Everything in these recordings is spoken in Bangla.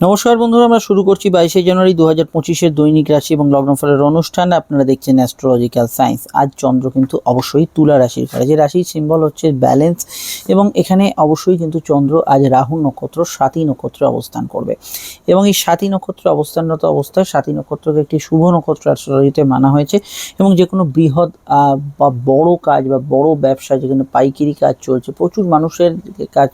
নমস্কার বন্ধুরা, আমরা শুরু করছি বাইশে জানুয়ারি দু হাজার পঁচিশের দৈনিক রাশি এবং লগ্নফলের অনুষ্ঠান। আপনারা দেখছেন অ্যাস্ট্রোলজিক্যাল সায়েন্স আজ চন্দ্র কিন্তু অবশ্যই তুলা রাশির ঘরে যে রাশির সিম্বল হচ্ছে ব্যালেন্স এবং এখানে অবশ্যই কিন্তু চন্দ্র আজ রাহু নক্ষত্র, সাতী নক্ষত্রে অবস্থান করবে। এবং এই সাতী নক্ষত্রে অবস্থানরত অবস্থায় সাতী নক্ষত্রকে একটি শুভ নক্ষত্র অ্যাস্ট্রোলজিতে মানা হয়েছে এবং যে কোনো বৃহৎ বা বড় কাজ বা বড় ব্যবসা, যেখানে পাইকারি কাজ চলছে, প্রচুর মানুষের কাজ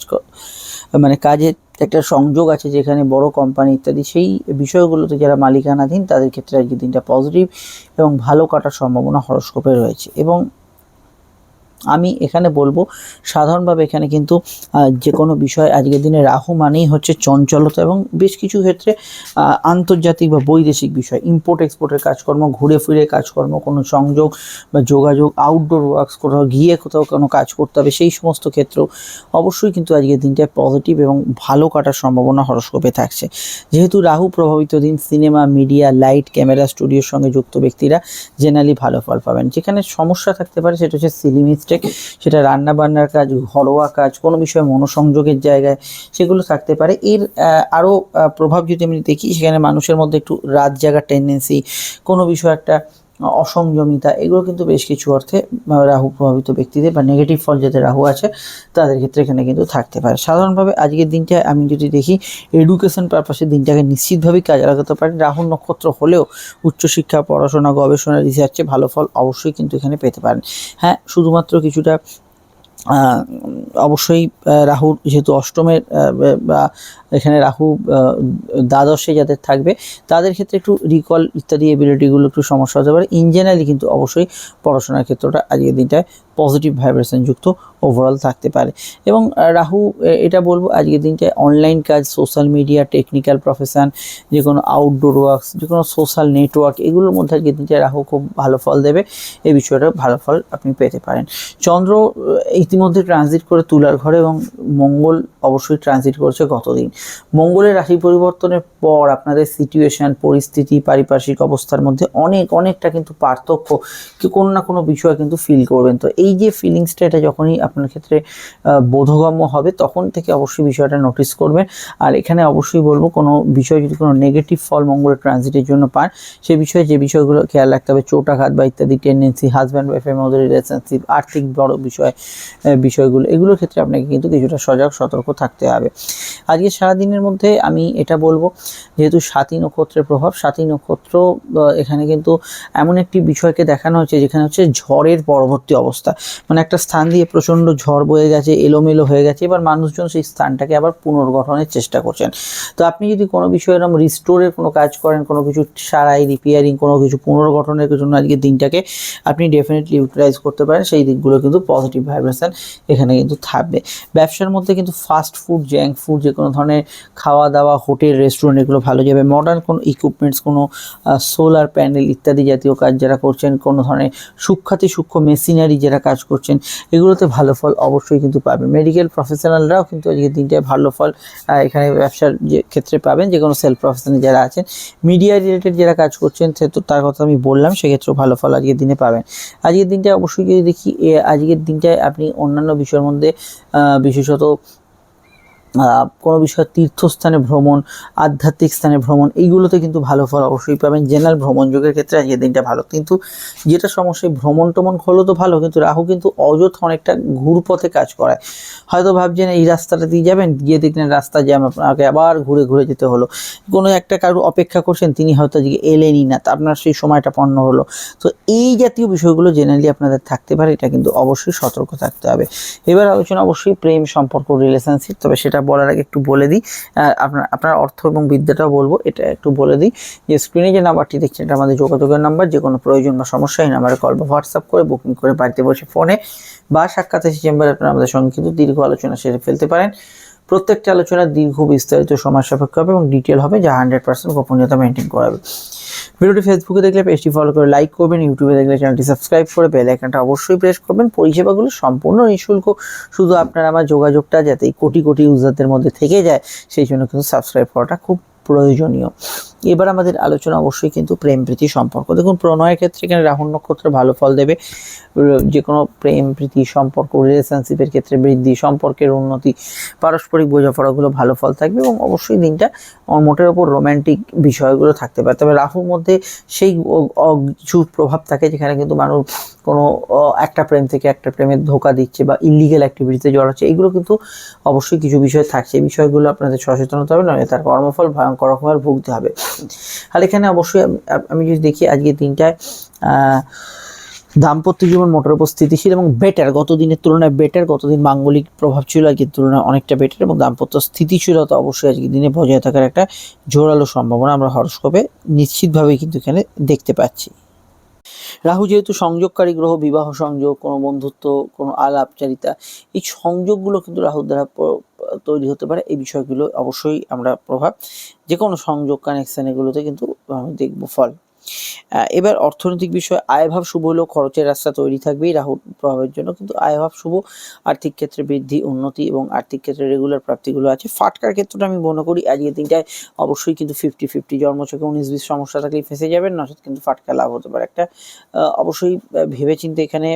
মানে কাজের একটা সংযোগ আছে যেখানে বড় কোম্পানি ইত্যাদি, সেই বিষয়গুলোতে যারা মালিকানাধীন তাদের ক্ষেত্রে আজকে দিনটা পজিটিভ এবং ভালো কাটার সম্ভাবনা হরস্কোপে রয়েছে। এবং আমি এখানে বলব, সাধারণভাবে এখানে কিন্তু যে কোনো বিষয় আজকের দিনে রাহু মানেই হচ্ছে চঞ্চলতা এবং বেশ কিছু ক্ষেত্রে আন্তর্জাতিক বা বৈদেশিক বিষয় ইম্পোর্ট এক্সপোর্টের কাজকর্ম, ঘুরে ফিরে কাজকর্ম, কোনো সংযোগ বা যোগাযোগ আউটডোর ওয়ার্কস কোথাও, গিয়ে কোথাও কোনো কাজ করতে হবে, সেই সমস্ত ক্ষেত্রেও অবশ্যই কিন্তু আজকের দিনটায় পজিটিভ এবং ভালো কাটার সম্ভাবনা হরস্কোপে থাকছে। যেহেতু রাহু প্রভাবিত দিন সিনেমা মিডিয়া লাইট ক্যামেরা স্টুডিওর সঙ্গে যুক্ত ব্যক্তিরা জেনারেলি ভালো ফল পাবেন। যেখানে সমস্যা থাকতে পারে, সেটা হচ্ছে সিলি মিস্টেক সেটা রান্না বান্নার কাজ, ঘরোয়া কাজ, কোনো বিষয়ে মনোসংযোগের জায়গায় সেগুলো থাকতে পারে। এর আরও প্রভাব যদি আমি দেখি, সেখানে মানুষের মধ্যে একটু রাত জাগার টেন্ডেন্সি কোনো বিষয় একটা অসংযমিতা, এগুলো কিন্তু বেশ কিছু অর্থে রাহু প্রভাবিত ব্যক্তিদের বা নেগেটিভ ফল যাদের রাহু আছে, তাদের ক্ষেত্রে এখানে কিন্তু থাকতে পারে। সাধারণভাবে আজকের দিনটা আমি যদি দেখি এডুকেশন পারপাসে দিনটাকে নিশ্চিতভাবেই কাজে লাগাতে পারে রাহু নক্ষত্র হলেও উচ্চশিক্ষা, পড়াশোনা, গবেষণা রিসার্চে ভালো ফল অবশ্যই কিন্তু এখানে পেতে পারেন। হ্যাঁ শুধুমাত্র কিছুটা অবশ্যই রাহুর যেহেতু অষ্টমের বা এখানে রাহু দ্বাদশে যাদের থাকবে, তাদের ক্ষেত্রে একটু রিকল ইত্যাদি এবিলিটিগুলো একটু সমস্যা হতে পারে। ইন জেনারেলি কিন্তু অবশ্যই পড়াশোনার ক্ষেত্রটা আজকের দিনটায় পজিটিভ ভাইব্রেশন যুক্ত ওভারঅল থাকতে পারে। এবং রাহু এটা বলব, আজকের দিনটায় অনলাইন কাজ সোশ্যাল মিডিয়া টেকনিক্যাল প্রফেশন যে কোনো আউটডোর ওয়ার্কস যে কোনো সোশ্যাল নেটওয়ার্ক এগুলোর মধ্যে আজকের দিনটায় রাহু খুব ভালো ফল দেবে। এই বিষয়টা ভালো ফল আপনি পেতে পারেন। চন্দ্র ইতিমধ্যে ট্রানজিট করে তুলার ঘরে এবং মঙ্গল অবশ্যই ট্রানজিট করছে গতদিন। মঙ্গলের রাশি পরিবর্তনের পর আপনাদের সিচুয়েশান পরিস্থিতি, পারিপার্শ্বিক অবস্থার মধ্যে অনেক, অনেকটা কিন্তু পার্থক্য কোনো না কোনো বিষয় কিন্তু ফিল করবেন। তো এই যে ফিলিংসটা এটা যখনই আপনার ক্ষেত্রে বোধগম্য হবে, তখন থেকে অবশ্যই বিষয়টা নোটিস করবেন। আর এখানে অবশ্যই বলব, কোনো বিষয় যদি কোনো নেগেটিভ ফল মঙ্গলের ট্রানজিটের জন্য পান, সে বিষয়ে যে বিষয়গুলো খেয়াল রাখতে হবে, চোটাঘাত বা ইত্যাদি টেন্ডেন্সি হাজব্যান্ড ওয়াইফের মধ্যে রিলেশনশিপ আর্থিক বড় বিষয় বিষয়গুলো এগুলোর ক্ষেত্রে আপনাকে কিন্তু কিছুটা সজাগ, সতর্ক থাকতে হবে। আজকে সারাদিনের মধ্যে আমি এটা বলব, যেহেতু সাতী নক্ষত্রের প্রভাব, সাতী নক্ষত্র এখানে কিন্তু এমন একটি বিষয়কে দেখানো হচ্ছে, যেখানে হচ্ছে ঝড়ের পরবর্তী অবস্থা। মানে একটা স্থান দিয়ে প্রচণ্ড ঝড় বয়ে গেছে, এলোমেলো হয়ে গেছে, এবার মানুষজন সেই স্থানটাকে আবার পুনর্গঠনের চেষ্টা করছেন। তো আপনি যদি কোনো বিষয়ে এরকম রিস্টোরের কোনো কাজ করেন, কোনো কিছু সারাই রিপেয়ারিং কোনো কিছু পুনর্গঠনের জন্য আজকে দিনটাকে আপনি ডেফিনেটলি ইউটিলাইজ করতে পারেন, সেই দিকগুলো কিন্তু পজিটিভ ভাইব্রেশন এখানে কিন্তু থাকবে। ব্যবসার মধ্যে কিন্তু ফাস্ট ফুড জ্যাঙ্ক ফুড যে কোনো ধরনের খাওয়া দাওয়া হোটেল রেস্টুরেন্ট এগুলো ভালো যাবে। মডার্ন কোনো ইকুইপমেন্টস কোনো সোলার প্যানেল ইত্যাদি জাতীয় কাজ যারা করছেন, কোনো ধরনের সূক্ষাতি সূক্ষ্ম মেশিনারি যারা কাজ করছেন, এগুলোতে ভালো ফল অবশ্যই কিন্তু পাবেন। মেডিকেল প্রফেশনালরাও কিন্তু আজকের দিনটায় ভালো ফল এখানে ব্যবসার যে ক্ষেত্রে পাবেন যে কোনো সেলফ প্রফেশনাল যারা আছেন মিডিয়া রিলেটেড যারা কাজ করছেন, সে তো তার কথা আমি বললাম, সেক্ষেত্রেও ভালো ফল আজকের দিনে পাবেন। আজকের দিনটায় অবশ্যই যদি দেখি আজকের দিনটায় আপনি অন্যান্য বিষয়ের মধ্যে বিশেষত কোনো বিষয় তীর্থস্থানে ভ্রমণ, আধ্যাত্মিক স্থানে ভ্রমণ, এইগুলোতে কিন্তু ভালো ফল অবশ্যই পাবেন। জেনারেল ভ্রমণ যুগের ক্ষেত্রে আজকের দিনটা ভালো। কিন্তু যেটা সমস্যা ভ্রমণ টমন হলো তো ভালো, কিন্তু রাহু কিন্তু অযথা অনেকটা ঘুরপথে কাজ করায়। হয়তো ভাবছেন, এই রাস্তাটা দিয়ে যাবেন? গিয়ে দেখলেন রাস্তা জ্যাম, আপনাকে আবার ঘুরে ঘুরে যেতে হলো। কোনো একটা কারও অপেক্ষা করছেন, তিনি হয়তো আজকে এলেনই না, তা আপনার সেই সময়টা পণ্য হলো। তো এই জাতীয় বিষয়গুলো জেনারেলি আপনাদের থাকতে পারে, এটা কিন্তু অবশ্যই সতর্ক থাকতে হবে। এবার আলোচনা অবশ্যই প্রেম সম্পর্ক রিলেশনশিপ তবে সেটা বলার আগে একটু বলে দিই। আপনার আপনার অর্থ এবং বিদ্যাটাও বলব, এটা একটু বলে দিই। যে স্ক্রিনে যে নাম্বারটি দেখছেন, এটা আমাদের যোগাযোগের নাম্বার যে কোনো প্রয়োজন বা সমস্যা, এই নাম্বারে কল বা হোয়াটসঅ্যাপ করে বুকিং করে বাড়িতে বসে ফোনে বা সাক্ষাৎ চেম্বারে আপনারা আমাদের সঙ্গে কিন্তু দীর্ঘ আলোচনা সেরে ফেলতে পারেন। প্রত্যেকটা আলোচনা দীর্ঘ বিস্তারিত, সময় সাপেক্ষ হবে এবং ডিটেল হবে যা হান্ড্রেড পার্সেন্ট গোপনীয়তা মেনটেন করাবে ভিডিওটি ফেসবুকে দেখলে পেজটি ফলো করে লাইক করবেন ইউটিউবে দেখলে চ্যানেলটি সাবস্ক্রাইব করে বেল আইকনটা অবশ্যই প্রেস করবেন। পরিষেবাগুলো সম্পূর্ণ নিঃশুল্ক, শুধু আপনার আমার যোগাযোগটা যাতে কোটি কোটি ইউজারদের মধ্যে থেকে যায়, সেই জন্য কিন্তু সাবস্ক্রাইব করাটা খুব প্রয়োজনীয়। এবার আমাদের আলোচনা অবশ্যই কিন্তু প্রেম প্রীতি সম্পর্ক। দেখুন, প্রণয়ের ক্ষেত্রে এখানে রাহুল নক্ষত্র ভালো ফল দেবে। যে কোনো প্রেম প্রীতি সম্পর্ক রিলেশনশিপের ক্ষেত্রে বৃদ্ধি, সম্পর্কের উন্নতি, পারস্পরিক বোঝাপড়াগুলো ভালো ফল থাকবে এবং অবশ্যই দিনটা মোটের ওপর রোম্যান্টিক বিষয়গুলো থাকতে পারে। তবে রাহুর মধ্যে সেই কিছু প্রভাব থাকে যেখানে কিন্তু মানুষ কোনো একটা প্রেম থেকে একটা প্রেমের ধোকা দিচ্ছে বা ইলিগেল অ্যাক্টিভিটিতে জড়াচ্ছে। এগুলো কিন্তু অবশ্যই কিছু বিষয় থাকছে। এই বিষয়গুলো আপনাদের সচেতন হতে হবে নয় তার কর্মফল ভয়ঙ্কর রকমের ভুগতে হবে। আর এখানে অবশ্যই আমি- যদি দেখি আজকে দিনটায় দাম্পত্য জীবন মোটর উপর স্থিতিশীল এবং বেটার গত দিনের তুলনায় বেটার গতদিন মাঙ্গলিক প্রভাব ছিল আজকের তুলনায় অনেকটা বেটার এবং দাম্পত্য স্থিতিশীলতা অবশ্যই আজকের দিনে বজায় থাকার একটা জোরালো সম্ভাবনা আমরা হরস্কোপে নিশ্চিতভাবেই কিন্তু এখানে দেখতে পাচ্ছি। রাহু যেহেতু সংযোগকারী গ্রহ, বিবাহ সংযোগ, কোনো বন্ধুত্ব, কোনো আলাপচারিতা এই সংযোগগুলো কিন্তু রাহুর দ্বারা তৈরি হতে পারে। এই বিষয়গুলো অবশ্যই আমরা প্রভাব যে কোনো সংযোগ কানেকশান এগুলোতে কিন্তু আমি দেখব ফল। এবার অর্থনৈতিক বিষয় আয়ভাব শুভ হলেও খরচের রাস্তা তৈরি থাকবেই রাহুর প্রভাবের জন্য। কিন্তু আয়ভাব শুভ, আর্থিক ক্ষেত্রে বৃদ্ধি, উন্নতি এবং আর্থিক ক্ষেত্রে রেগুলার প্রাপ্তিগুলো আছে। ফাটকার ক্ষেত্রটা আমি মনে করি আজকের দিনটায় অবশ্যই কিন্তু ফিফটি ফিফটি জন্মচকে উনিশ বিশ সমস্যা থাকলে ফেঁসে যাবেন, নচেত কিন্তু ফাটকা লাভ হতে পারে। একটা অবশ্যই ভেবেচিন্তে এখানে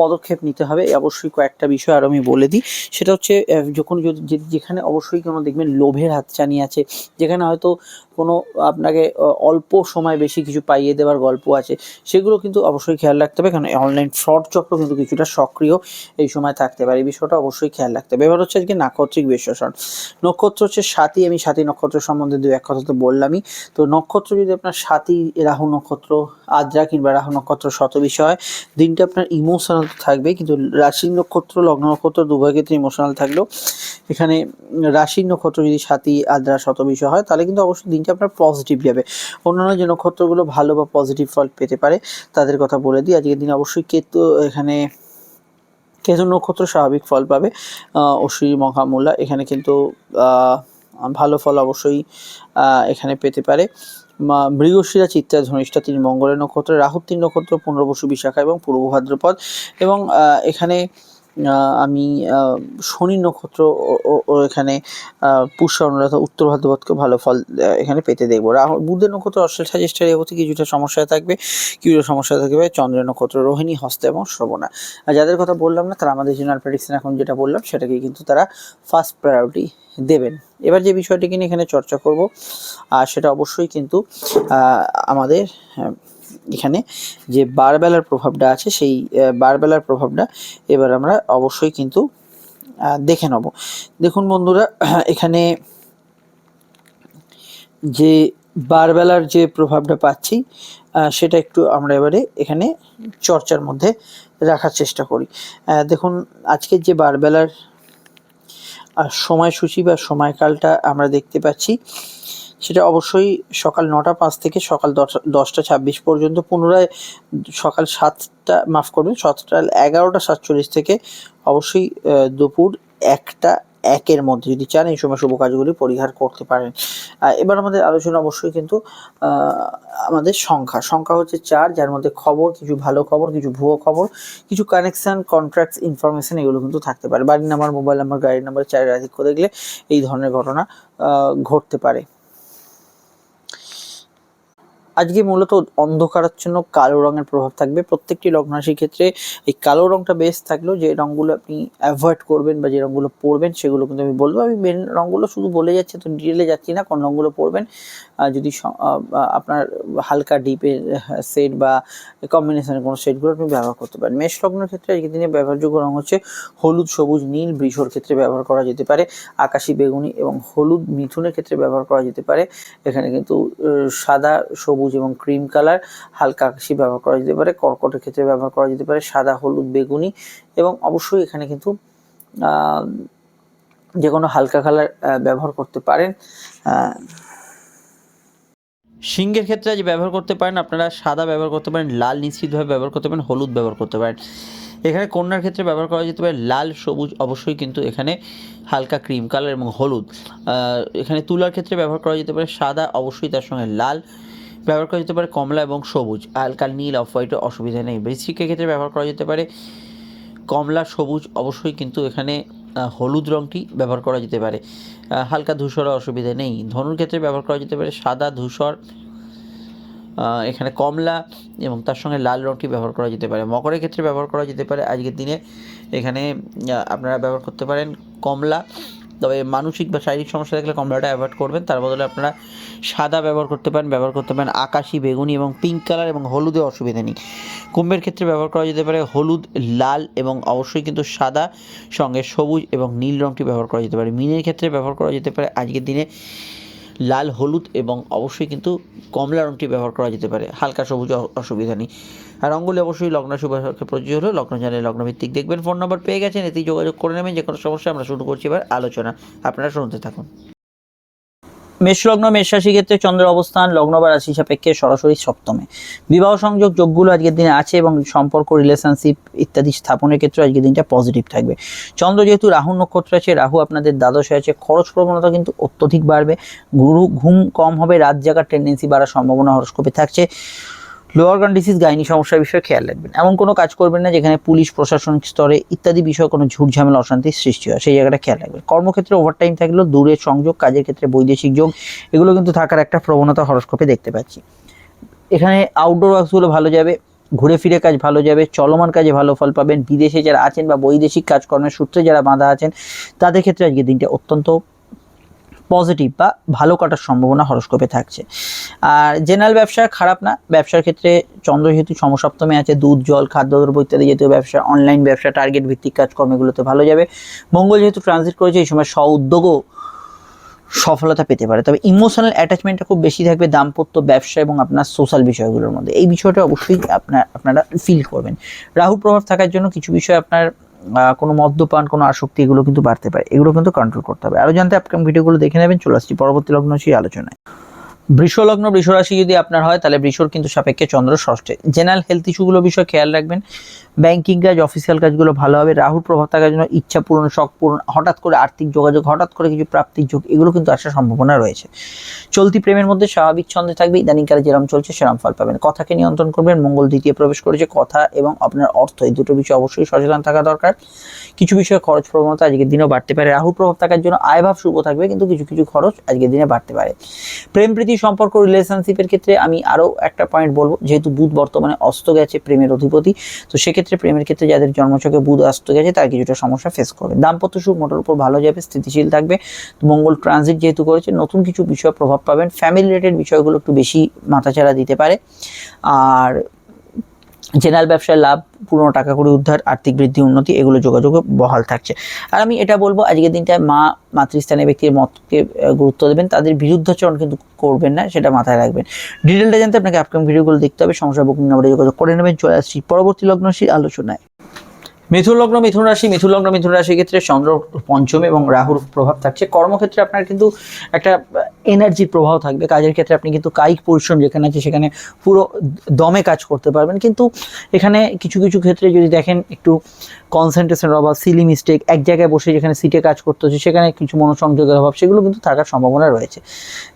পদক্ষেপ নিতে হবে। অবশ্যই কয়েকটা বিষয় আর আমি বলে দিই। সেটা হচ্ছে যখন যদি যেখানে অবশ্যই কোনো দেখবেন লোভের হাতছানি আছে, যেখানে হয়তো কোনো আপনাকে অল্প সময় বেশি কিছু পাইয়ে দেওয়ার গল্প আছে, সেগুলো কিন্তু অবশ্যই খেয়াল রাখতে হবে। কারণ অনলাইন ফ্রড চক্র কিন্তু কিছুটা সক্রিয় এই সময় থাকতে পারে। এই বিষয়টা অবশ্যই খেয়াল রাখতে হবে। এবার হচ্ছে আজকে নাক্ষত্রিক বিশ্লেষণ। নক্ষত্র হচ্ছে সাথী। আমি সাথী নক্ষত্র সম্বন্ধে দু এক কথা তো বললামই। তো নক্ষত্র যদি আপনার সাথী, রাহু নক্ষত্র, আদ্রা কিংবা রাহু নক্ষত্র শত বিষয়, দিনটা আপনার ইমোশনাল থাকবে কিন্তু রাশি নক্ষত্র লগ্ন নক্ষত্র দুভয় ক্ষেত্রে ইমোশনাল থাকলেও এখানে রাশির নক্ষত্র যদি সাথী আদ্রা শত বিষয় হয় তাহলে কিন্তু অবশ্যই দিনটা আপনার পজিটিভ যাবে। অন্যান্য যে নক্ষত্রগুলো ভালো বা পজিটিভ ফল পেতে পারে তাদের কথা বলে দিই। আজকের দিন অবশ্যই কেতু এখানে কেতু নক্ষত্র স্বাভাবিক ফল পাবে। আহ, অশ্বিনী মহামূলা এখানে কিন্তু ভালো ফল অবশ্যই এখানে পেতে পারে। মৃগশিরা, চিত্রা ধনিষ্ঠা তিনি মঙ্গলের নক্ষত্র, রাহুর তিন নক্ষত্র, পুনর্বসু, বিশাখা এবং পূর্ব ভাদ্রপদ এবং এখানে আমি শনি নক্ষত্র ও- এখানে পুষ্য অনুরাধা, উত্তর ভাদ্রপদকে ভালো ফল এখানে পেতে দেখব। রাহু বুধের নক্ষত্র অশ্লেষা জ্যেষ্ঠা রেবতী কিছুটা সমস্যা থাকবে। কিছুটা সমস্যা থাকবে চন্দ্রের নক্ষত্র, রোহিণী, হস্ত এবং শ্রবণা। আর যাদের কথা বললাম না, তারা আমাদের জেনারেল প্রেডিকশন এখন যেটা বললাম, সেটাকে কিন্তু তারা ফার্স্ট প্রায়োরিটি দেবেন। এবার যে বিষয়টিকে নিয়ে এখানে চর্চা করব আর সেটা অবশ্যই কিন্তু আমাদের এখানে যে বারবেলার প্রভাবটা আছে, সেই বারবেলার প্রভাবটা এবার আমরা অবশ্যই কিন্তু দেখে নেব। দেখুন বন্ধুরা, এখানে যে বারবেলার যে প্রভাবটা পাচ্ছি সেটা একটু আমরা এবারে এখানে চর্চার মধ্যে রাখার চেষ্টা করি। দেখুন আজকের যে বারবেলার সময়সূচি বা সময়কালটা আমরা দেখতে পাচ্ছি সেটা অবশ্যই সকাল নটা পাঁচ থেকে সকাল দশটা ছাব্বিশ পর্যন্ত পুনরায় সকাল সাতটা, মাফ করবেন, সাতটা, এগারোটা সাতচল্লিশ থেকে অবশ্যই দুপুর একটা, একের মধ্যে যদি চান এই সময় শুভ কাজগুলি পরিহার করতে পারেন। এবার আমাদের আলোচনা অবশ্যই কিন্তু আমাদের সংখ্যা। সংখ্যা হচ্ছে চার, যার মধ্যে খবর, কিছু ভালো খবর, কিছু ভুয়ো খবর, কিছু কানেকশন কন্ট্রাক্টস ইনফরমেশন এগুলো কিন্তু থাকতে পারে। বাড়ির নাম্বার মোবাইল নাম্বার গাড়ির নাম্বার চারের আধিক্য দেখলে এই ধরনের ঘটনা ঘটতে পারে। আজকে মূলত অন্ধকারাচ্ছন্ন কালো রঙের প্রভাব থাকবে। প্রত্যেকটি লগ্ন রাশির ক্ষেত্রে এই কালো রঙটা বেশ থাকলেও যে রঙগুলো আপনি অ্যাভয়েড করবেন বা যে রঙগুলো পরবেন সেগুলো কিন্তু আমি বলব। আমি মেন রঙগুলো শুধু বলে যাচ্ছি তো ডিটেলে যাচ্ছি না, কোন রঙগুলো পরবেন। যদি আপনার হালকা ডিপের সেট বা কম্বিনেশনের কোনো সেটগুলো আপনি ব্যবহার করতে পারেন। মেষ লগ্নের ক্ষেত্রে আজকের দিনে ব্যবহারযোগ্য রঙ হচ্ছে হলুদ, সবুজ, নীল। বৃষর ক্ষেত্রে ব্যবহার করা যেতে পারে। আকাশি বেগুনি এবং হলুদ মিথুনের ক্ষেত্রে ব্যবহার করা যেতে পারে। এখানে কিন্তু সাদা, সবুজ এবং ক্রিম কালার হালকা আকাশি ব্যবহার করা যেতে পারে। কর্কটের ক্ষেত্রে ব্যবহার করা যেতে পারে সাদা, হলুদ, বেগুনি এবং অবশ্যই এখানে কিন্তু যে কোনো হালকা কালার ব্যবহার করতে পারেন। সিংহের ক্ষেত্রে যে ব্যবহার করতে পারেন, আপনারা সাদা ব্যবহার করতে পারেন, লাল নিশ্চিতভাবে ব্যবহার করতে পারেন, হলুদ ব্যবহার করতে পারেন। এখানে কন্যার ক্ষেত্রে ব্যবহার করা যেতে পারে, লাল, সবুজ অবশ্যই কিন্তু এখানে হালকা ক্রিম, কালার এবং হলুদ। এখানে তুলার ক্ষেত্রে ব্যবহার করা যেতে পারে, সাদা অবশ্যই তার সঙ্গে লাল ব্যবহার করা যেতে পারে, কমলা এবং সবুজ। হালকা নীল, অফ হোয়াইটও অসুবিধা নেই। বৃশ্চিকের ক্ষেত্রে ব্যবহার করা যেতে পারে, কমলা, সবুজ অবশ্যই কিন্তু এখানে হলুদ রঙটি ব্যবহার করা যেতে পারে। হালকা ধূসরও অসুবিধা নেই। ধনুর ক্ষেত্রে ব্যবহার করা যেতে পারে সাদা, ধূসর এখানে কমলা এবং তার সঙ্গে লাল রঙটি ব্যবহার করা যেতে পারে। মকরের ক্ষেত্রে ব্যবহার করা যেতে পারে। আজকের দিনে এখানে আপনারা ব্যবহার করতে পারেন কমলা। তবে মানসিক বা শারীরিক সমস্যা থাকলে কমলাটা অ্যাভয়েড করবেন। তার বদলে আপনারা সাদা ব্যবহার করতে পারেন, ব্যবহার করতে পারেন আকাশি, বেগুনি এবং পিঙ্ক কালার এবং হলুদে অসুবিধা নেই। কুম্ভের ক্ষেত্রে ব্যবহার করা যেতে পারে হলুদ, লাল এবং অবশ্যই কিন্তু সাদা, সঙ্গে সবুজ এবং নীল রঙটি ব্যবহার করা যেতে পারে। মিনের ক্ষেত্রে ব্যবহার করা যেতে পারে আজকের দিনে লাল, হলুদ এবং অবশ্যই কিন্তু কমলা রঙটি ব্যবহার করা যেতে পারে। হালকা সবুজ অসুবিধা নেই। আর রঙগুলি অবশ্যই লগ্ন শুভাকে প্রযোজ্য হলো। লগ্ন জানে লগ্নভিত্তিক দেখবেন। ফোন নম্বর পেয়ে গেছেন। এতেই যোগাযোগ করে নেবেন। যে কোনো সমস্যা আমরা শুরু করছি এবার আলোচনা। আপনারা শুনতে থাকুন। মেষ মেষরাশি মেষ রাশি ক্ষেত্রে চন্দ্র অবস্থান লগ্ন বা রাশি সাপেক্ষে সরাসরি সপ্তমে। বিবাহ সংযোগ যোগগুলো আজকের দিনে আছে এবং সম্পর্ক রিলেশনশিপ ইত্যাদি স্থাপনের ক্ষেত্রে আজকের দিনটা পজিটিভ থাকবে। চন্দ্র যেহেতু রাহু নক্ষত্র আছে, রাহু আপনাদের দ্বাদশে আছে, খরচ প্রবণতা কিন্তু অত্যধিক বাড়বে। গুরু, ঘুম কম হবে, রাত জাগার টেন্ডেন্সি বাড়ার সম্ভাবনা হরস্কোপে থাকছে। লোয়ার গান ডিসিজ গাইনি সমস্যার বিষয়ে খেয়াল রাখবেন। এমন কোনো কাজ করবেন না যেখানে পুলিশ প্রশাসনিক স্তরে ইত্যাদি বিষয়ে কোনো ঝুট ঝামেলা অশান্তির সৃষ্টি হয়। সেই জায়গাটা খেয়াল রাখবেন। কর্মক্ষেত্রে ওভারটাইম থাকলেও দূরের সংযোগ, কাজের ক্ষেত্রে বৈদেশিক যোগ, এগুলো কিন্তু থাকার একটা প্রবণতা হরস্কোপে দেখতে পাচ্ছি। এখানে আউটডোর ওয়ার্কসগুলো ভালো যাবে, ঘুরে ফিরে কাজ ভালো যাবে, চলমান কাজে ভালো ফল পাবেন। বিদেশে যারা আছেন বা বৈদেশিক কাজকর্মের সূত্রে যারা বাঁধা আছেন, তাদের ক্ষেত্রে আজকে দিনটা অত্যন্ত পজিটিভ বা ভালো কাটার সম্ভাবনা হরস্কোপে থাকছে। আর জেনারেল ব্যবসা খারাপ না, ব্যবসার ক্ষেত্রে চন্দ্র যেহেতু সমসপ্তমে আছে, দুধ, জল, খাদ্যদ্রব্য ইত্যাদি জাতীয় ব্যবসা অনলাইন ব্যবসা টার্গেট ভিত্তিক কাজকর্ম এগুলোতে ভালো যাবে। মঙ্গল যেহেতু ট্রানজিট করেছে, এই সময় স্ব উদ্যোগও সফলতা পেতে পারে। তবে ইমোশনাল অ্যাটাচমেন্টটা খুব বেশি থাকবে দাম্পত্য ব্যবসা এবং আপনার সোশ্যাল বিষয়গুলোর মধ্যে। এই বিষয়টা অবশ্যই আপনার, আপনারা ফিল করবেন। রাহু প্রভাব থাকার জন্য কিছু বিষয় আপনার কোনো মদ্যপান, কোনো আসক্তি, এগুলো কিন্তু বাড়তে পারে। এগুলো কিন্তু কন্ট্রোল করতে হবে। আরও জানতে আপকাম ভিডিওগুলো দেখে নেবেন। চলে আসছি পরবর্তী লগ্ন সেই আলোচনায়। বৃষ লগ্ন বৃষ রাশি যদি আপনার হয়, তাহলে বৃষর কিন্তু সাপেক্ষে চন্দ্র ষষ্ঠে। জেনারেল হেলথ ইস্যুগুলো বিষয়ে খেয়াল রাখবেন। ব্যাংকিং কাজ অফিসিয়াল কাজগুলো ভালো হবে। রাহুর প্রভাব থাকার জন্য ইচ্ছা পূরণ, শখ পূরণ, হঠাৎ করে আর্থিক যোগাযোগ, হঠাৎ করে কিছু প্রাপ্তির যোগ, এগুলো কিন্তু আসার সম্ভাবনা রয়েছে। চলতি প্রেমের মধ্যে স্বাভাবিক ছন্দে থাকবে। ইদানিংকালে যেরকম চলছে সেরকম ফল পাবেন। কথাকে নিয়ন্ত্রণ করবেন। মঙ্গল দ্বিতীয় প্রবেশ করেছে। কথা এবং আপনার অর্থ, এই দুটো বিষয়ে অবশ্যই সচেতন থাকা দরকার। কিছু বিষয়ে খরচ প্রবণতা আজকের দিনেও বাড়তে পারে। রাহুর প্রভাব থাকার জন্য আয়ভাব শুভ থাকবে, কিন্তু কিছু কিছু খরচ আজকের দিনে বাড়তে পারে। প্রেম প্রীতি সম্পর্ক রিলেশনশিপের ক্ষেত্রে আমি আরও একটা পয়েন্ট বলব, যেহেতু বুধ বর্তমানে অস্ত গেছে প্রেমের অধিপতি, তো সেক্ষেত্রে প্রেমের ক্ষেত্রে যাদের জন্মচকে বুধ অস্ত গেছে, তার কিছুটা সমস্যা ফেস করবে। দাম্পত্য সুখ মোটর উপর ভালো যাবে, স্থিতিশীল থাকবে, মঙ্গল ট্রানজিট যেহেতু করেছে, নতুন কিছু বিষয় প্রভাব পাবেন। ফ্যামিলি রিলেটেড বিষয়গুলো একটু বেশি মাথাচাড়া দিতে পারে। আর জেনারেল ব্যবসায় লাভ, পুরনো টাকা করে উদ্ধার, আর্থিক বৃদ্ধি, উন্নতি, এগুলো যোগাযোগে বহাল থাকছে। আর আমি এটা বলব, আজকের দিনটায় মা মাতৃস্থানীয় ব্যক্তির মতকে গুরুত্ব দেবেন। তাদের বিরুদ্ধাচরণ কিন্তু করবেন না, সেটা মাথায় রাখবেন। ডিটেলটা জানতে আপনাকে আপকামিং ভিডিওগুলো দেখতে হবে। সংসার বুকিং নাম্বারে যোগাযোগ করে নেবেন। চলে আসছি পরবর্তী লগ্নশীল আলোচনায়। মিথুন লগ্ন, মিথুন রাশি, মিথুন লগ্ন, মিথুন রাশির ক্ষেত্রে চন্দ্র পঞ্চম এবং রাহুর প্রভাব থাকছে। কর্মক্ষেত্রে আপনার কিন্তু একটা এনার্জির প্রভাব থাকবে। কাজের ক্ষেত্রে আপনি কিন্তু কায়িক পরিশ্রম যেখানে আছে, সেখানে পুরো দমে কাজ করতে পারবেন। কিন্তু এখানে কিছু কিছু ক্ষেত্রে যদি দেখেন, একটু কনসেন্ট্রেশনের অভাব সিলি মিস্টেক এক জায়গায় বসে যেখানে সিটে কাজ করতে হচ্ছে, সেখানে কিছু মনোসংযোগের অভাব, সেগুলো কিন্তু থাকার সম্ভাবনা রয়েছে।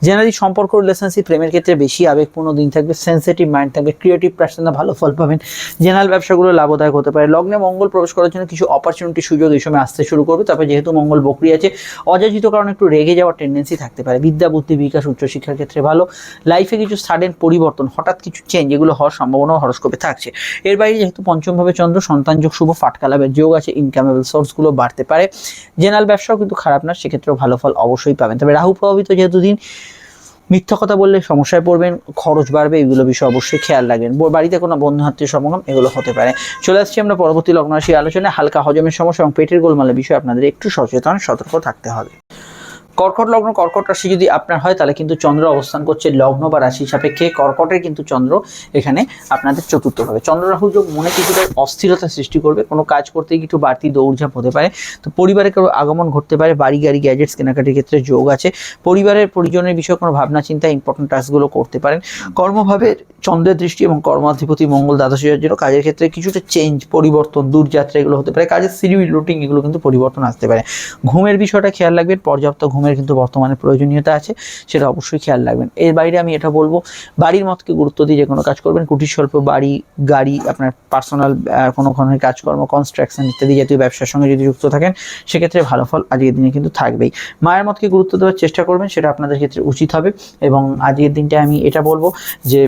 জেনারেলি সম্পর্ক রিলেশনশিপ প্রেমের ক্ষেত্রে বেশি আবেগপূর্ণ দিন থাকবে সেন্সিটিভ মাইন্ড থাকবে ক্রিয়েটিভ পার্সনরা ভালো ফল পাবেন। জেনারেল ব্যবসাগুলো লাভদায়ক হতে পারে। লগ্নে মঙ্গল প্রবেশ করার জন্য কিছু অপরচুনিটি সুযোগ এই সময় আসতে শুরু করবে। তবে যেহেতু মঙ্গল বকরি আছে, অযাচিত কারণে একটু রেগে যাওয়ার টেন্ডেন্সি থাকতে পারে। বিদ্যা, বুদ্ধি, বিকাশ উচ্চশিক্ষার ক্ষেত্রে ভালো। লাইফে কিছু সাডেন পরিবর্তন, হঠাৎ কিছু চেঞ্জ এগুলো হওয়ার সম্ভাবনা হরস্কোপে থাকছে। এর বাইরে যেহেতু পঞ্চমভাবে চন্দ্র, সন্তান যোগ, শুভ ফাটকা লাভের যোগ আছে ইনকামেবল সোর্সগুলো বাড়তে পারে। জেনারেল ব্যবসাও কিন্তু খারাপ না, সেক্ষেত্রেও ভালো ফল অবশ্যই পাবেন। তবে রাহু প্রভাবিত যেহেতু দিন মিথ্যা কথা বললে সমস্যায় পড়বেন, খরচ বাড়বে, এগুলো বিষয়ে অবশ্যই খেয়াল রাখবেন। বাড়িতে কোনো বন্ধু আত্মীয় সমাগম, এগুলো হতে পারে। চলে আসছি আমরা পরবর্তী লগ্ন রাশি আলোচনায়। হালকা হজমের সমস্যা এবং পেটের গোলমালের বিষয়ে আপনাদের একটু সচেতন, সতর্ক থাকতে হবে। কর্কট লগ্ন, কর্কট রাশি যদি আপনার হয়, তাহলে কিন্তু চন্দ্র অবস্থান করছে লগ্ন বা রাশি সাপেক্ষে। কর্কটের কিন্তু চন্দ্র এখানে আপনাদের চতুর্থভাবে চন্দ্র রাহু যোগ মনে কিছুটা অস্থিরতা সৃষ্টি করবে। কোনো কাজ করতে একটু বাড়তি দৌড়ঝাঁপ হতে পারে। তো পরিবারে কারও আগমন ঘটতে পারে। বাড়ি, গাড়ি গ্যাজেটস কেনাকাটির ক্ষেত্রে যোগ আছে। পরিবারের পরিজনের বিষয়ে কোনো ভাবনা, চিন্তা ইম্পর্টেন্ট টাস্কগুলো করতে পারেন। কর্মভাবে চন্দ্রের দৃষ্টি এবং কর্মাধিপতি মঙ্গল দ্বাদশের জন্য কাজের ক্ষেত্রে কিছুটা চেঞ্জ পরিবর্তন, দূরযাত্রা এগুলো হতে পারে। কাজের সিরিউল রুটিন এগুলো কিন্তু পরিবর্তন আসতে পারে। ঘুমের বিষয়টা খেয়াল রাখবেন। পর্যাপ্ত ঘুমের সময়ের কিন্তু বর্তমানে প্রয়োজনীয়তা আছে, সেটা অবশ্যই খেয়াল রাখবেন। এর বাইরে আমি এটা বলব, বাড়ির মতকে গুরুত্ব দিয়ে যে কোনো কাজ করবেন কুটির শিল্প বাড়ি, গাড়ি, আপনার পার্সোনাল কোনো ধরনের কাজকর্ম কনস্ট্রাকশন ইত্যাদি জাতীয় ব্যবসার সঙ্গে যদি যুক্ত থাকেন, সেক্ষেত্রে ভালো ফল আজকের দিনে কিন্তু থাকবেই। মায়ের মতকে গুরুত্ব দেওয়ার চেষ্টা করবেন, সেটা আপনাদের ক্ষেত্রে উচিত হবে এবং আজকের দিনটা আমি এটা বলব যে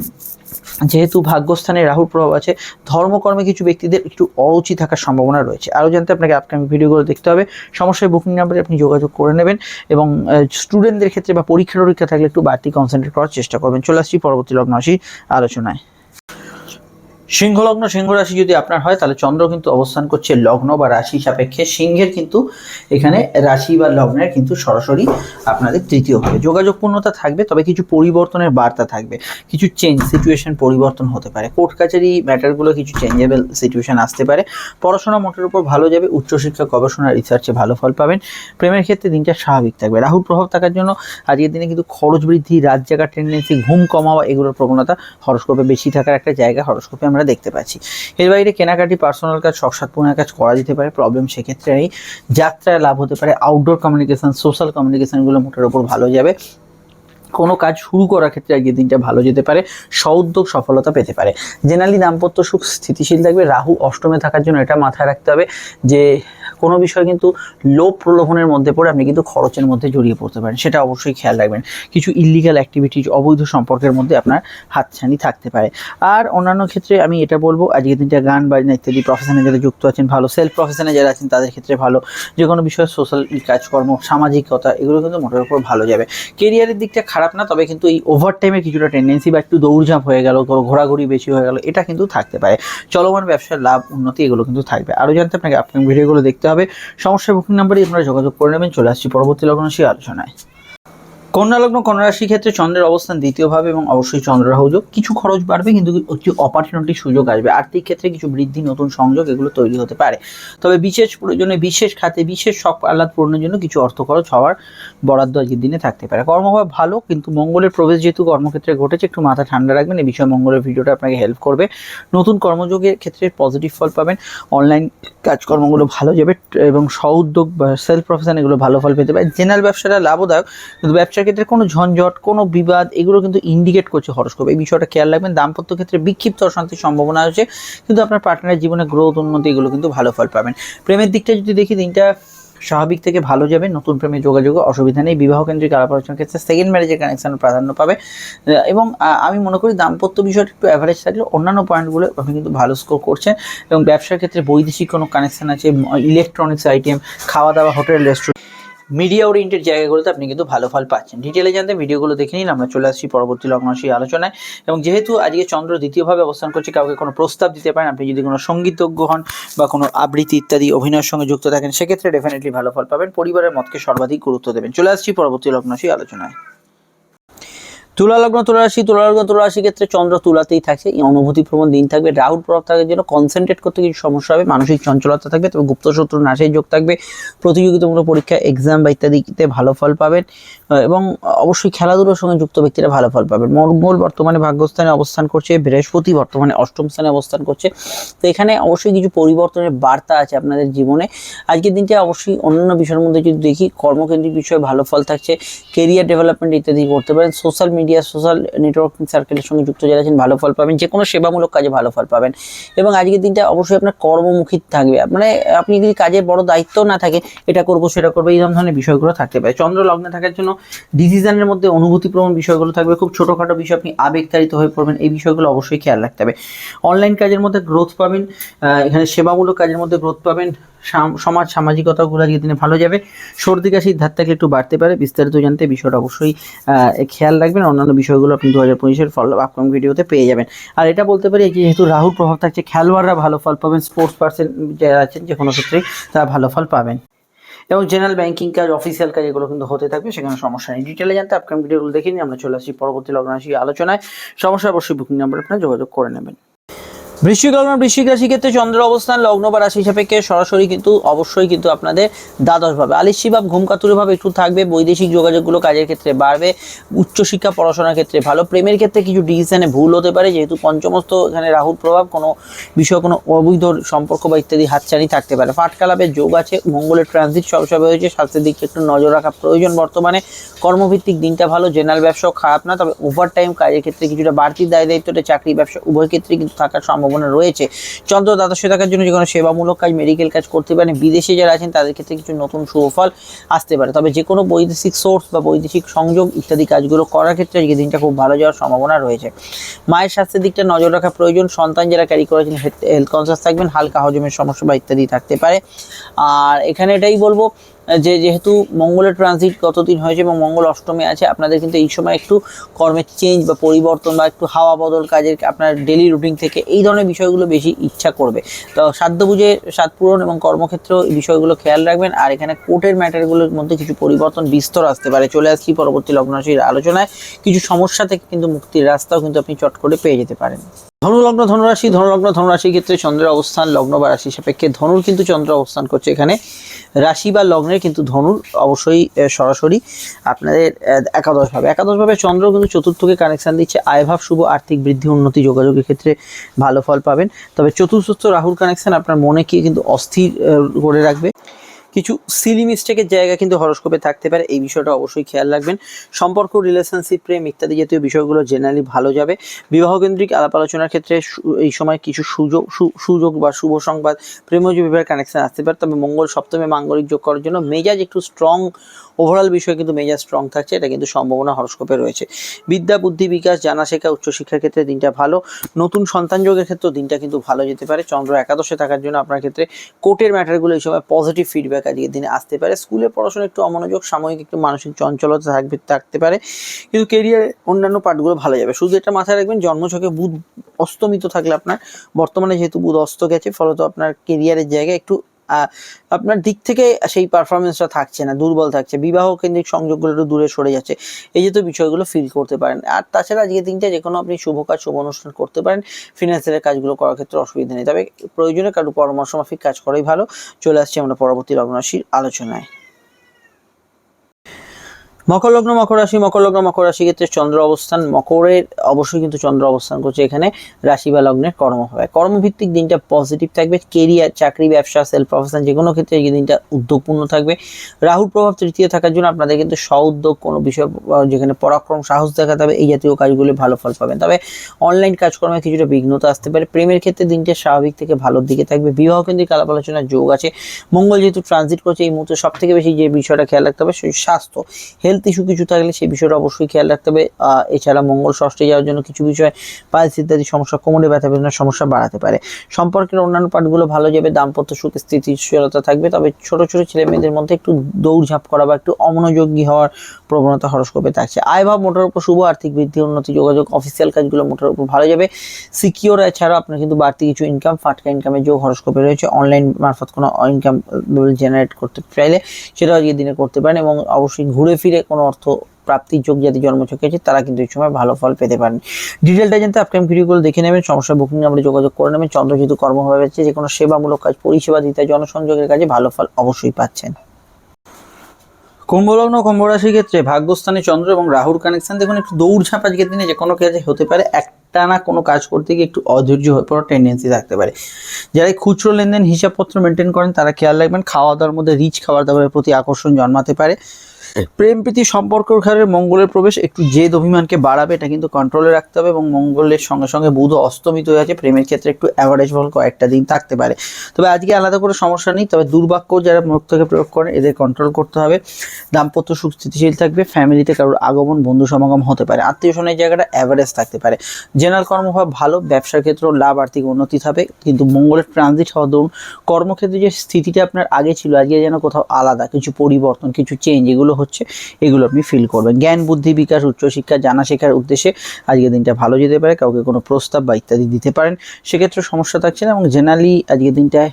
যেহেতু ভাগ্যস্থানে রাহুর প্রভাব আছে, ধর্মকর্মে কিছু ব্যক্তিদের একটু অরুচি থাকার সম্ভাবনা রয়েছে। আরও জানতে আপনাকে আপকামিং ভিডিওগুলো দেখতে হবে। সমস্যায় বুকিং নাম্বারে আপনি যোগাযোগ করে নেবেন এবং স্টুডেন্টদের ক্ষেত্রে বা পরীক্ষা টরীক্ষা থাকলে একটু বাড়তি কনসেন্ট্রেট করার চেষ্টা করবেন। চলে আসছি পরবর্তী লগ্ন আসি আলোচনায়। সিংহ লগ্ন সিংহ রাশি যদি আপনার হয়, তাহলে চন্দ্র কিন্তু অবস্থান করছে লগ্ন বা রাশি সাপেক্ষে। সিংহের কিন্তু এখানে রাশি বা লগ্নের কিন্তু সরাসরি আপনাদের তৃতীয় হবে। যোগাযোগপূর্ণতা থাকবে, তবে কিছু পরিবর্তনের বার্তা থাকবে। কিছু চেঞ্জ সিচুয়েশন পরিবর্তন হতে পারে। কোর্ট কাছারি ম্যাটারগুলো কিছু চেঞ্জেবল সিচুয়েশন আসতে পারে। পড়াশোনা মোটের উপর ভালো যাবে, উচ্চশিক্ষা, গবেষণা রিসার্চে ভালো ফল পাবেন। প্রেমের ক্ষেত্রে দিনটা স্বাভাবিক থাকবে। রাহুর প্রভাব থাকার জন্য আজকের দিনে কিন্তু খরচ বৃদ্ধি, রাত জায়গার টেন্ডেন্সি ঘুম কমাওয়া, এগুলোর প্রবণতা হরস্কোপে বেশি থাকার একটা জায়গা। হরস্কোপে আমরা দেখতে পাচ্ছি। এর বাইরে কেনাকাটি পার্সোনাল কাজ শখ সাতপূর্ণের কাজ করা যেতে পারে প্রবলেম সেক্ষেত্রে নেই। যাত্রায় লাভ হতে পারে আউটডোর কমিউনিকেশান সোশ্যাল কমিউনিকেশানগুলো মোটের ওপর ভালো যাবে। কোনো কাজ শুরু করার ক্ষেত্রে আজকের দিনটা ভালো যেতে পারে সউদ্যোগ সফলতা পেতে পারে। জেনারেলি দাম্পত্য সুখ স্থিতিশীল থাকবে, রাহু অষ্টমে থাকার জন্য এটা মাথায় রাখতে হবে যে কোনো বিষয় কিন্তু লোভ প্রলোভনের মধ্যে পড়ে আপনি কিন্তু খরচের মধ্যে জড়িয়ে পড়তে পারেন, সেটা অবশ্যই খেয়াল রাখবেন। কিছু ইলিগাল অ্যাক্টিভিটিজ অবৈধ সম্পর্কের মধ্যে আপনার হাতছানি থাকতে পারে। আর অন্যান্য ক্ষেত্রে আমি এটা বলব, আজকের দিনটা গান, বাজনা ইত্যাদি প্রফেশনে যারা যুক্ত আছেন, ভালো সেলফ প্রফেশনে যারা আছেন, তাদের ক্ষেত্রে ভালো। যে কোনো বিষয়ে সোশ্যাল কাজকর্ম, সামাজিকতা, এগুলো কিন্তু মোটের উপর ভালো যাবে। কেরিয়ারের দিকটা খারাপ না, তবে কিন্তু এই ওভার টাইমের কিছুটা টেন্ডেন্সি বা একটু দৌড়ঝাঁপ হয়ে গেল ঘোরাঘুরি বেশি হয়ে গেল, এটা কিন্তু থাকতে পারে। চলমান ব্যবসার লাভ, উন্নতি এগুলো কিন্তু থাকবে। আরও জানতে আপনাকে আপনার ভিডিওগুলো দেখতে সমস্যা বুকিং নাম্বারে আপনারা যোগাযোগ করে নেবেন। চলে আসছি পরবর্তী লগ্ন সেই আলোচনায়। কন্যা লগ্ন কন্যা রাশির ক্ষেত্রে চন্দ্রের অবস্থান দ্বিতীয়ভাবে এবং অবশ্যই চন্দ্র রাহু যোগ। কিছু খরচ বাড়বে, কিন্তু একটি অপরচুনিটি সুযোগ আসবে। আর্থিক ক্ষেত্রে কিছু বৃদ্ধি, নতুন সংযোগ এগুলো তৈরি হতে পারে। তবে বিশেষ প্রয়োজনে, বিশেষ খাতে, বিশেষ শখ আহ্লাদ পূরণের জন্য কিছু অর্থ খরচ হওয়ার বরাদ্দ আজকের দিনে থাকতে পারে। কর্মভাব ভালো, কিন্তু মঙ্গলের প্রবেশ যেহেতু কর্মক্ষেত্রে ঘটেছে, একটু মাথা ঠান্ডা রাখবেন। এই বিষয়ে মঙ্গলের ভিডিওটা আপনাকে হেল্প করবে। নতুন কর্মযোগের ক্ষেত্রে পজিটিভ ফল পাবেন। অনলাইন কাজকর্মগুলো ভালো যাবে, এবং স্বউদ্যোগ বা সেলফ প্রফেশন এগুলো ভালো ফল পেতে পারে। জেনারেল ব্যবসাটা লাভদায়ক, কিন্তু ব্যবসার ক্ষেত্রে কোনো ঝঞ্ঝট, কোনো বিবাদ, এগুলো কিন্তু ইন্ডিকেট করছে হরস্কোপ এই বিষয়টা খেয়াল রাখবেন, দাম্পত্য ক্ষেত্রে বিক্ষিপ্ত অশান্তির সম্ভাবনা আছে কিন্তু আপনার পার্টনারের জীবনে গ্রোথ উন্নতি, এগুলো কিন্তু ভালো ফল পাবেন। প্রেমের দিকটা যদি দেখি, দিনটা স্বাভাবিক থেকে ভালো যাবে, নতুন প্রেমে যোগাযোগ অসুবিধা নেই বিবাহ কেন্দ্রিক আলাপ আলোচনার ক্ষেত্রে সেকেন্ড ম্যারেজের কানেকশন প্রাধান্য পাবে। এবং আমি মনে করি দাম্পত্য বিষয়টা একটু অ্যাভারেজ থাকলে অন্যান্য পয়েন্টগুলো আপনি কিন্তু ভালো স্কোর করছেন। এবং ব্যবসার ক্ষেত্রে বৈদেশিক কোনো কানেকশন আছে ইলেকট্রনিক্স আইটেম খাওয়া দাওয়া হোটেল রেস্টুরেন্ট মিডিয়া ওরিয়েন্টেড জায়গাগুলোতে আপনি কিন্তু ভালো ফল পাচ্ছেন। ডিটেলে জানতে ভিডিওগুলো দেখে নিন, আমরা চলে আসছি পরবর্তী লগ্নশী আলোচনায়। এবং যেহেতু আজকে চন্দ্র দ্বিতীয়ভাবে অবস্থান করছে, কাউকে কোনো প্রস্তাব দিতে পারেন, আপনি যদি কোনো সঙ্গীতজ্ঞ হন বা কোনো আবৃত্তি ইত্যাদি অভিনয়ের সঙ্গে যুক্ত থাকেন, সেক্ষেত্রে ডেফিনেটলি ভালো ফল পাবেন। পরিবারের মতকে সর্বাধিক গুরুত্ব দেবেন। চলে আসছি পরবর্তী লগ্নশী আলোচনায়। তুলা লগ্ন তুলারাশি তুলা লগ্ন তুলারাশি ক্ষেত্রে চন্দ্র তুলাতেই থাকছে। এই অনুভূতি প্রবণ দিন থাকবে। রাহুল প্রভাব থাকার জন্য কনসেন্ট্রেট করতে কিছু সমস্যা হবে, মানসিক চঞ্চলতা থাকবে, তবে গুপ্ত শত্রু নাশের যোগ থাকবে। প্রতিযোগিতামূলক পরীক্ষা এক্সাম বা ইত্যাদিতে ভালো ফল পাবেন। এবং অবশ্যই খেলাধুলার সঙ্গে যুক্ত ব্যক্তিরা ভালো ফল পাবেন। মঙ্গল বর্তমানে ভাগ্যস্থানে অবস্থান করছে, বৃহস্পতি বর্তমানে অষ্টম স্থানে অবস্থান করছে। তো এখানে অবশ্যই কিছু পরিবর্তনের বার্তা আছে আপনাদের জীবনে। আজকের দিনটা অবশ্যই অন্যান্য বিষয়ের মধ্যে যদি দেখি, কর্মকেন্দ্রিক বিষয়ে ভালো ফল থাকছে কেরিয়ার ডেভেলপমেন্ট ইত্যাদি করতে পারেন সোশ্যাল মিডিয়া সোশ্যাল নেটওয়ার্কিং সার্কেলের সঙ্গে যুক্ত যারা আছেন, ভালো ফল পাবেন যে কোনো সেবামূলক কাজে ভালো ফল পাবেন। এবং আজকের দিনটা অবশ্যই আপনার কর্মমুখী থাকবে। মানে আপনি যদি কাজের বড় দায়িত্ব না থাকে, এটা করব, সেটা করব, এই ধরনের বিষয়গুলো থাকতে পারে। চন্দ্র লগ্নে থাকার জন্য ডিসিশনের মধ্যে অনুভূতিপ্রবণ বিষয়গুলো থাকবে। খুব ছোটোখাটো বিষয়, আপনি আবেগতাড়িত হয়ে পড়বেন, এই বিষয়গুলো অবশ্যই খেয়াল রাখতে হবে। অনলাইন কাজের মধ্যে গ্রোথ পাবেন এখানে সেবামূলক কাজের মধ্যে গ্রোথ পাবেন, সাম- সমাজ সামাজিকতাগুলো আজকের দিনে ভালো যাবে। সর্দি কাশির ধার থাকলে একটু বাড়তে পারে, বিস্তারিত জানতে বিষয়টা অবশ্যই খেয়াল রাখবেন। অন্যান্য বিষয়গুলো আপনি দু হাজার পঁচিশের ফল আপকামিং ভিডিওতে পেয়ে যাবেন। আর এটা বলতে পারি যেহেতু রাহুর প্রভাব থাকছে, খেলোয়াড়রা ভালো ফল পাবেন স্পোর্টস পার্সন যারা আছেন যে কোনো ক্ষেত্রেই তারা ভালো ফল পাবেন। এবং জেনারেল ব্যাংকিং কাজ অফিসিয়াল কাজ, এগুলো কিন্তু হতে থাকবে। সেখানে সমস্যা নেই। ডিটেলে জানতে আপকামিং ভিডিওগুলো দেখে নিয়ে আমরা চলে আসি পরবর্তী লগ্ন আসি আলোচনায়। সমস্যা অবশ্যই বুকিং নাম্বার আপনারা যোগাযোগ করে নেবেন। বৃশ্চিক লগ্ন বৃশ্চিক রাশি ক্ষেত্রে চন্দ্র অবস্থান, লগ্ন বা রাশি সাপেক্ষে সরাসরি কিন্তু অবশ্যই কিন্তু আপনাদের দ্বাদশ ভাবে আলিসি ভাব ঘুমকাতুরি ভাবে একটু থাকবে, বৈদেশিক যোগাযোগগুলো কাজের ক্ষেত্রে বাড়বে, উচ্চশিক্ষা, পড়াশোনার ক্ষেত্রে ভালো। প্রেমের ক্ষেত্রে কিছু ডিসিশনে ভুল হতে পারে, যেহেতু পঞ্চমস্ত এখানে রাহুর প্রভাব, কোনো বিষয় কোনো অবৈধ সম্পর্ক বা ইত্যাদি হাতছানি থাকতে পারে। ফাটকালাপের যোগ আছে, মঙ্গলের ট্রানজিট সবসময় হয়েছে, স্বাস্থ্যের দিকে একটু নজর রাখা প্রয়োজন বর্তমানে। কর্মভিত্তিক দিনটা ভালো জেনারেল ব্যবসাও খারাপ না, তবে ওভার টাইম কাজের ক্ষেত্রে কিছুটা বাড়তি দায় দায়িত্বটা চাকরি, ব্যবসা, উভয় ক্ষেত্রে কিন্তু থাকার সম্ভাবনা রয়েছে। চন্দ্র দ্বাদশে থাকার জন্য যে কোনো সেবামূলক কাজ মেডিকেল কাজ করতে পারেন। বিদেশে যারা আছেন, তাদের ক্ষেত্রে কিছু নতুন সুফল আসতে পারে। তবে যে কোনো বৈদেশিক সোর্স বা বৈদেশিক সংযোগ ইত্যাদি কাজগুলো করার ক্ষেত্রে আজকে দিনটা খুব ভালো যাওয়ার সম্ভাবনা রয়েছে। মায়ের স্বাস্থ্যের দিকটা নজর রাখা প্রয়োজন। সন্তান যারা ক্যারি করেছেন হেলথ কনসিয়াস থাকবেন, হালকা হজমের সমস্যা বা ইত্যাদি থাকতে পারে। আর এখানে এটাই বলব যে যেহেতু মঙ্গলের ট্রানজিট কতদিন হয়েছে এবং মঙ্গল অষ্টমে আছে, আপনাদের কিন্তু এই সময় একটু কর্মের চেঞ্জ বা পরিবর্তন বা একটু হাওয়া বদল কাজের আপনার ডেলি রুটিন থেকে এই ধরনের বিষয়গুলো বেশি ইচ্ছা করবে। তো সাধ্য বুঝে সাত পূরণ এবং কর্মক্ষেত্র এই বিষয়গুলো খেয়াল রাখবেন। আর এখানে কোর্টের ম্যাটারগুলোর মধ্যে কিছু পরিবর্তন বিস্তর আসতে পারে। চলে আসছি পরবর্তী লগ্নরাশির আলোচনায়। কিছু সমস্যা থেকে কিন্তু মুক্তির রাস্তাও কিন্তু আপনি চট করে পেয়ে যেতে পারেন। ধনুলগ্ন, ধনুরাশি, ধনুলগ্ন, ধনুরাশির ক্ষেত্রে চন্দ্রের অবস্থান, লগ্ন বা রাশি সাপেক্ষে ধনুর কিন্তু চন্দ্র অবস্থান করছে। এখানে রাশি বা লগ্নের কিন্তু ধনুর অবশ্যই সরাসরি আপনাদের একাদশভাবে একাদশভাবে চন্দ্র কিন্তু চতুর্থকে কানেকশান দিচ্ছে। আয়ভাব, শুভ, আর্থিক বৃদ্ধি, উন্নতি, যোগাযোগের ক্ষেত্রে ভালো ফল পাবেন। তবে চতুর্থ রাহুর কানেকশান আপনার মনেকে কিন্তু অস্থির করে রাখবে? কিছু সিলি মিস্টেকের জায়গা কিন্তু হরস্কোপে থাকতে পারে, এই বিষয়টা অবশ্যই খেয়াল রাখবেন। সম্পর্ক রিলেশনশিপ প্রেম ইত্যাদি জাতীয় বিষয়গুলো জেনারেলি ভালো যাবে। বিবাহ কেন্দ্রিক আলাপ আলোচনার ক্ষেত্রে এই সময় কিছু সুযোগ সুযোগ বা শুভ সংবাদ, প্রেমজ বিবাহের কানেকশন আসতে পারে। তবে মঙ্গল সপ্তমে মাঙ্গলিক যোগ করার জন্য মেজাজ একটু স্ট্রং ওভারঅল বিষয়ে কিন্তু মেজাজ স্ট্রং থাকছে, এটা কিন্তু সম্ভাবনা হরস্কোপে রয়েছে। বিদ্যা, বুদ্ধি, বিকাশ, জানা শেখা উচ্চশিক্ষার ক্ষেত্রে দিনটা ভালো। নতুন সন্তান যোগের ক্ষেত্রেও দিনটা কিন্তু ভালো যেতে পারে। চন্দ্র একাদশে থাকার জন্য আপনার ক্ষেত্রে কোর্টের ম্যাটারগুলো এই সময় পজিটিভ ফিডব্যাক আজকের দিনে আসতে পারে। স্কুলে পড়াশোনা একটু অমনোযোগ, সাময়িক একটু মানসিক চঞ্চলতা থাকবে, থাকতে পারে। কিন্তু কেরিয়ার অন্যান্য পার্টগুলো ভালো যাবে। শুধু এটা মাথায় রাখবেন, জন্মছকে বুধ অস্তমিত থাকলে আপনার, বর্তমানে যেহেতু বুধ অস্ত গেছে, ফলত আপনার কেরিয়ারের জায়গায় একটু আপনার দিক থেকে সেই পারফরমেন্সটা থাকছে না, দুর্বল থাকছে। বিবাহ কেন্দ্রিক সংযোগগুলো একটু দূরে সরে যাচ্ছে। এই যে তো বিষয়গুলো ফিল করতে পারেন। আর তাছাড়া আজকের দিনটা যে কোনো আপনি শুভ কাজ, শুভ অনুষ্ঠান করতে পারেন। ফিনান্সিয়ালের কাজগুলো করার ক্ষেত্রে অসুবিধা নেই। তবে প্রয়োজনে কারও পরামর্শ মাফিক কাজ করাই ভালো। চলে আসছি আমরা পরবর্তী লগ্নরাশির আলোচনায়। মকর লগ্ন, মকর রাশি, মকর লগ্ন, মকর রাশি ক্ষেত্রে চন্দ্র অবস্থান, মকরের অবশ্যই কিন্তু চন্দ্র অবস্থান করছে এখানে, রাশি বা লগ্নের কর্ম হবে। কর্মভিত্তিক দিনটা পজিটিভ থাকবে কেরিয়ার চাকরি, ব্যবসা সেলফ প্রফেশন যে কোনো ক্ষেত্রে এই দিনটা উদ্যোগপূর্ণ থাকবে। রাহুর প্রভাব তৃতীয় থাকার জন্য আপনাদের কিন্তু স্ব উদ্যোগ কোনো বিষয়, যেখানে পরাক্রম, সাহস দেখাতে হবে, এই জাতীয় কাজগুলি ভালো ফল পাবেন। তবে অনলাইন কাজকর্মে কিছুটা বিঘ্নতা আসতে পারে। প্রেমের ক্ষেত্রে দিনটা স্বাভাবিক থেকে ভালোর দিকে থাকবে। বিবাহ কেন্দ্রিক আলাপ আলোচনার যোগ আছে। মঙ্গল যেহেতু ট্রানজিট করছে, এই মুহূর্তে সব থেকে বেশি যে বিষয়টা খেয়াল রাখতে হবে সেই স্বাস্থ্য। হেলথ ইস্যু কিছু থাকলে সেই বিষয়টা অবশ্যই খেয়াল রাখতে হবে। এছাড়া মঙ্গল ষষ্ঠে যাওয়ার জন্য কিছু বিষয় পালস ইত্যাদি সমস্যা, কোমরে ব্যথা বেদনার সমস্যা বাড়াতে পারে। সম্পর্কের অন্যান্য পার্টগুলো ভালো যাবে, দাম্পত্য সুখ, স্থিতিশীলতা থাকবে, তবে ছোট ছোট ছেলে মেয়েদের মধ্যে একটু দৌড়ঝাঁপ করা বা একটু অমনোযোগী হওয়ার প্রবণতা হরস্কোপে থাকছে। আয় ভাব মোটার উপর শুভ, আর্থিক বৃদ্ধি, উন্নতি, যোগাযোগ অফিসিয়াল কাজগুলো মোটার উপর ভালো যাবে। সিকিওর এছাড়াও আপনার কিন্তু বাড়তি কিছু ইনকাম ফাটকা ইনকামের যোগ হরস্কোপে রয়েছে। অনলাইন মারফত কোনো ইনকাম জেনারেট করতে চাইলে সেটাও আজকের দিনে করতে পারেন এবং অবশ্যই ঘুরে ফিরে কোনো অর্থ প্রাপ্তির যোগ যাদের জন্মছকে আছে তারা কিন্তু এই সময় ভালো ফল পেতে পারেন। ডিটেলটা জানতে আপকামিং ভিডিওগুলো দেখে নেবেন, সমস্যা বুকিং নাম্বারে যোগাযোগ করে নেবেন। চন্দ্র যেহেতু কর্মভাবে যে কোনো সেবামূলক কাজ, পরিষেবা দিতে জনসংযোগের কাজে ভালো ফল অবশ্যই পাচ্ছেন। কুম্ভলগ্ন কুম্ভ রাশির ক্ষেত্রে ভাগ্যস্থানে চন্দ্র এবং রাহুর কানেকশন দেখুন একটু দৌড়ঝাঁপ আজকের দিনে যে কোনো কাজে হতে পারে একটা না কোনো কাজ করতে গিয়ে একটু অধৈর্য হয়ে পড়ার টেন্ডেন্সি থাকতে পারে। যারা খুচরো লেনদেন হিসাবপত্র মেনটেন করেন, তারা খেয়াল রাখবেন, খাওয়া দাওয়ার মধ্যে রিচ খাবার দাবারের প্রতি আকর্ষণ জন্মাতে পারে। প্রেম প্রীতি সম্পর্ক ঘরে মঙ্গলের প্রবেশ, একটু জেদ অভিমানকে বাড়াবে, এটা কিন্তু কন্ট্রোলে রাখতে হবে এবং মঙ্গলের সঙ্গে সঙ্গে বুধ অস্তমিত হয়ে আছে, প্রেমের ক্ষেত্রে একটু অ্যাভারেজ বল কয়েকটা দিন থাকতে পারে। তবে আজকে আলাদা করে সমস্যা নেই, তবে দুর্বাক্য যারা মুখ থেকে প্রয়োগ করেন, এদের কন্ট্রোল করতে হবে। দাম্পত্য সুখ স্থিতিশীল থাকবে ফ্যামিলিতে কারোর আগমন, বন্ধু সমাগম হতে পারে। আত্মীয় স্বজনের জায়গাটা অ্যাভারেজ থাকতে পারে। জেনারেল কর্মভাব ভালো, ব্যবসার ক্ষেত্রেও লাভ, আর্থিক উন্নতি হবে, কিন্তু মঙ্গলের ট্রানজিট হওয়া দরুন। কর্মক্ষেত্রে যে স্থিতিটা আপনার আগে ছিল, আজকে যেন কোথাও আলাদা, কিছু পরিবর্তন, কিছু চেঞ্জ এগুলো হচ্ছে, এগুলো আপনি ফিল করবেন। জ্ঞান, বুদ্ধি, বিকাশ, উচ্চশিক্ষা, জানা শেখার উদ্দেশ্যে আজকের দিনটা ভালো যেতে পারে, কাউকে কোনো প্রস্তাব বা ইত্যাদি দিতে পারেন, সেক্ষেত্রে সমস্যা থাকছে না এবং জেনারেলি আজকের দিনটায়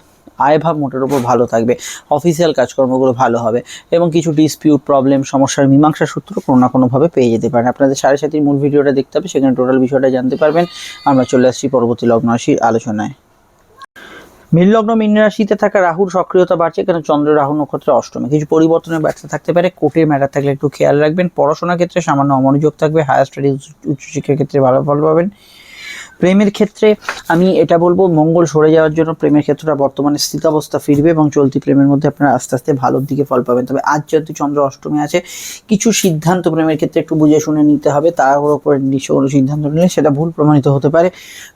আয়ভাব মোটের ওপর ভালো থাকবে। অফিসিয়াল কাজকর্মগুলো ভালো হবে এবং কিছু ডিসপিউট প্রবলেম সমস্যার মীমাংসা সূত্র কোনো না কোনোভাবে পেয়ে যেতে পারেন। আপনাদের সাড়ে সাতির মূল ভিডিওটা দেখতে হবে, সেখানে টোটাল বিষয়টা জানতে পারবেন। আমরা চলে আসছি পরবর্তী লগ্ন রাশির আলোচনায়। মীন লগ্ন মীন রাশিতে থাকা রাহুর সক্রিয়তা বাড়ছে কারণ চন্দ্র, রাহু নক্ষত্রে অষ্টমে? কিছু পরিবর্তনের ব্যর্থ থাকতে পারে কোর্টের ম্যাটার থাকলে একটু খেয়াল রাখবেন, পড়াশোনার ক্ষেত্রে সামান্য অমনোযোগ থাকবে হায়ার স্টাডিজ উচ্চশিক্ষার ক্ষেত্রে ভালো ফল পাবেন। প্রেমের ক্ষেত্রে আমি এটা বলব, মঙ্গল সরে যাওয়ার জন্য প্রেমের ক্ষেত্রটা বর্তমানে স্থিতাবস্থা ফিরবে এবং চলতি প্রেমের মধ্যে আপনারা আস্তে আস্তে ভালোর দিকে ফল পাবেন। তবে আজ যেহেতু চন্দ্র অষ্টমী আছে, কিছু সিদ্ধান্ত প্রেমের ক্ষেত্রে একটু বুঝে শুনে নিতে হবে। তার উপর নিশ্চয় কোনো সিদ্ধান্ত নিলে সেটা ভুল প্রমাণিত হতে পারে।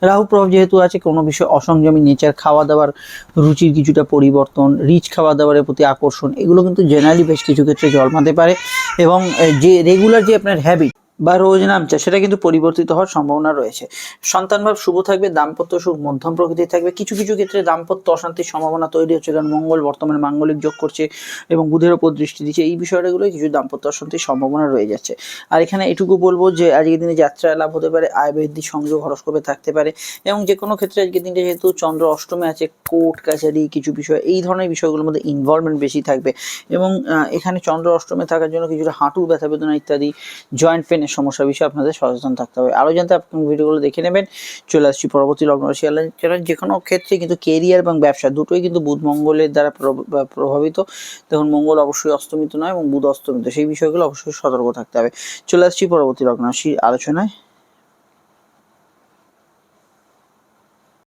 রাহু প্রভাব যেহেতু আছে, কোনো বিষয়ে অসংযমী নেচার খাওয়া দাওয়ার রুচির কিছুটা পরিবর্তন, রিচ খাওয়া দাওয়ারের প্রতি আকর্ষণ, এগুলো কিন্তু জেনারেলি বেশ কিছু ক্ষেত্রে জন্মাতে পারে এবং যে রেগুলার যে আপনার হ্যাবিট বা রোজ নামচা সেটা কিন্তু পরিবর্তিত হওয়ার সম্ভাবনা রয়েছে। সন্তানভাব শুভ থাকবে, দাম্পত্য সুখ, মধ্যম প্রকৃতির থাকবে। কিছু কিছু ক্ষেত্রে দাম্পত্য অশান্তির সম্ভাবনা তৈরি হচ্ছে, কারণ মঙ্গল বর্তমানে মাঙ্গলিক যোগ করছে এবং বুধের ওপর দৃষ্টি দিচ্ছে। এই বিষয়গুলো কিছু দাম্পত্য অশান্তির সম্ভাবনা রয়ে যাচ্ছে। আর এখানে এটুকু বলব যে, আজকের দিনে যাত্রা লাভ হতে পারে, আয় বৃদ্ধি, সংযোগ হরস্কোপে থাকতে পারে এবং যে কোনো ক্ষেত্রে আজকের দিনটা যেহেতু চন্দ্র অষ্টমে আছে, কোর্ট, কাছারি কিছু বিষয়, এই ধরনের বিষয়গুলোর মধ্যে ইনভলভমেন্ট বেশি থাকবে এবং এখানে চন্দ্র অষ্টমে থাকার জন্য কিছুটা হাঁটু ব্যথা বেদনা ইত্যাদি জয়েন্ট পেনের সমস্যা বিষয়ে, আপনাদের সচেতন থাকতে হবে। আরও জানতে আপনি ভিডিওগুলো দেখে নেবেন। চলে আসছি পরবর্তী লগ্ন রাশি আলোচনা যে কোনো ক্ষেত্রে কিন্তু কেরিয়ার এবং ব্যবসা দুটোই কিন্তু বুধ মঙ্গলের দ্বারা প্রভ- প্রভাবিত। দেখুন, মঙ্গল অবশ্যই অস্তমিত নয় এবং বুধ অস্তমিত, সেই বিষয়গুলো অবশ্যই সতর্ক থাকতে হবে। চলে আসছি পরবর্তী লগ্ন রাশির আলোচনায়।